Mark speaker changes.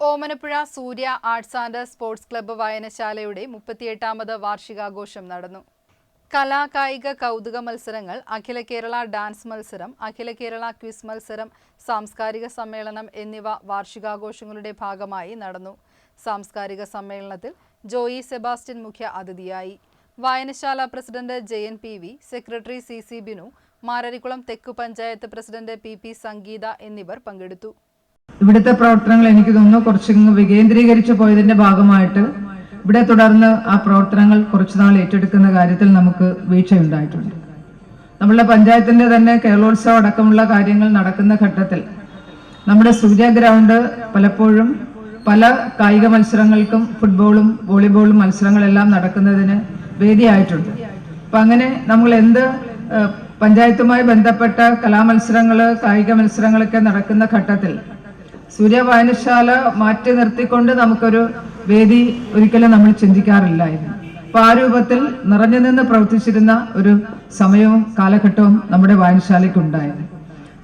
Speaker 1: Omanappuzha Surya arts and sports club വായനശാലയുടെ മുപ്പത്തിയെട്ടാമത് വാർഷികാഘോഷം നടന്നു. കലാ കായിക കൗതുക മത്സരങ്ങൾ അഖില കേരള ഡാൻസ് മത്സരം അഖില കേരള ക്വിസ് മത്സരം സാംസ്കാരിക സമ്മേളനം എന്നിവ വാർഷികാഘോഷങ്ങളുടെ ഭാഗമായി നടന്നു. സാംസ്കാരിക സമ്മേളനത്തിൽ ജോയി സെബാസ്റ്റ്യൻ മുഖ്യ അതിഥിയായി. വായനശാല president Jayan P V secretary C C Binu Mararikkulam തെക്കു panchayat president P P Sangeetha എന്നിവർ പങ്കെടുത്തു.
Speaker 2: ഇവിടുത്തെ പ്രവർത്തനങ്ങൾ എനിക്ക് തോന്നുന്നു കുറച്ച് വികേന്ദ്രീകരിച്ചു പോയതിന്റെ ഭാഗമായിട്ട് ഇവിടെ തുടർന്ന് ആ പ്രവർത്തനങ്ങൾ കുറച്ചുനാൾ ഏറ്റെടുക്കുന്ന കാര്യത്തിൽ നമുക്ക് വീഴ്ചയുണ്ടായിട്ടുണ്ട്. നമ്മളുടെ പഞ്ചായത്തിന്റെ തന്നെ കേരളോത്സവം അടക്കമുള്ള കാര്യങ്ങൾ നടക്കുന്ന ഘട്ടത്തിൽ നമ്മുടെ സൂര്യ ഗ്രൗണ്ട് പലപ്പോഴും പല കായിക മത്സരങ്ങൾക്കും ഫുട്ബോളും വോളിബോളും മത്സരങ്ങളെല്ലാം നടക്കുന്നതിന് വേദിയായിട്ടുണ്ട്. അപ്പൊ അങ്ങനെ നമ്മൾ എന്ത് പഞ്ചായത്തുമായി ബന്ധപ്പെട്ട കലാമത്സരങ്ങൾ കായിക മത്സരങ്ങളൊക്കെ നടക്കുന്ന ഘട്ടത്തിൽ സൂര്യ വായനശാല മാറ്റി നിർത്തിക്കൊണ്ട് നമുക്കൊരു വേദി ഒരിക്കലും നമ്മൾ ചിന്തിക്കാറില്ലായിരുന്നു. അപ്പൊ ആ രൂപത്തിൽ നിറഞ്ഞു നിന്ന് പ്രവർത്തിച്ചിരുന്ന ഒരു സമയവും കാലഘട്ടവും നമ്മുടെ വായനശാലയ്ക്ക് ഉണ്ടായിരുന്നു